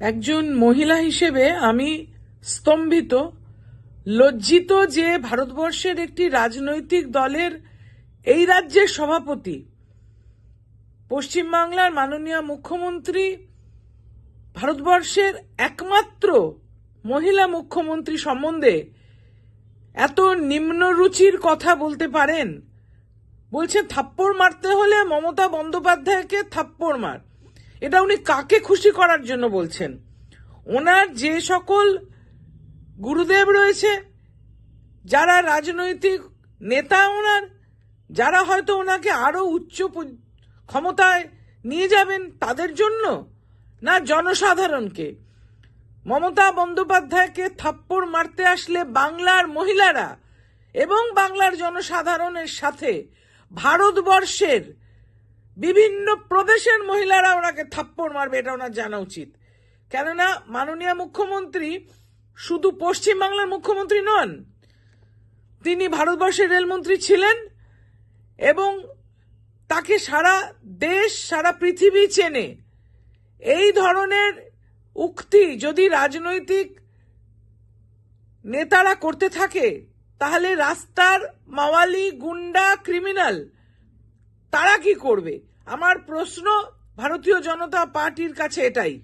একজন মহিলা হিসেবে আমি স্তম্ভিত, লজ্জিত যে ভারতবর্ষের একটি রাজনৈতিক দলের এই রাজ্যের সভাপতি, পশ্চিমবাংলার মাননীয় মুখ্যমন্ত্রী, ভারতবর্ষের একমাত্র মহিলা মুখ্যমন্ত্রী সম্বন্ধে এত নিম্নরুচির কথা বলতে পারেন? বলছে, থাপ্পড় মারতে হলে মমতা বন্দ্যোপাধ্যায়কে থাপ্পড় মার। এটা উনি কাকে খুশি করার জন্য বলছেন? ওনার যে সকল গুরুদেব রয়েছে, যারা রাজনৈতিক নেতা ওনার, যারা হয়তো ওনাকে আরও উচ্চ ক্ষমতায় নিয়ে যাবেন তাদের জন্য না জনসাধারণকে? মমতা বন্দ্যোপাধ্যায়কে থাপ্পড় মারতে আসলে বাংলার মহিলারা এবং বাংলার জনসাধারণের সাথে ভারতবর্ষের বিভিন্ন প্রদেশের মহিলারা ওনাকে থাপ্পড় মারবে, এটা ওনার জানা উচিত। কেননা মাননীয় মুখ্যমন্ত্রী শুধু পশ্চিমবাংলার মুখ্যমন্ত্রী নন, তিনি ভারতবর্ষের রেলমন্ত্রী ছিলেন এবং তাকে সারা দেশ, সারা পৃথিবী চেনে। এই ধরনের উক্তি যদি রাজনৈতিক নেতারা করতে থাকে, তাহলে রাস্তার মাওয়ালি, গুন্ডা, ক্রিমিনাল তারা কি করবে? আমার প্রশ্ন ভারতীয় জনতা পার্টির কাছে এটাই।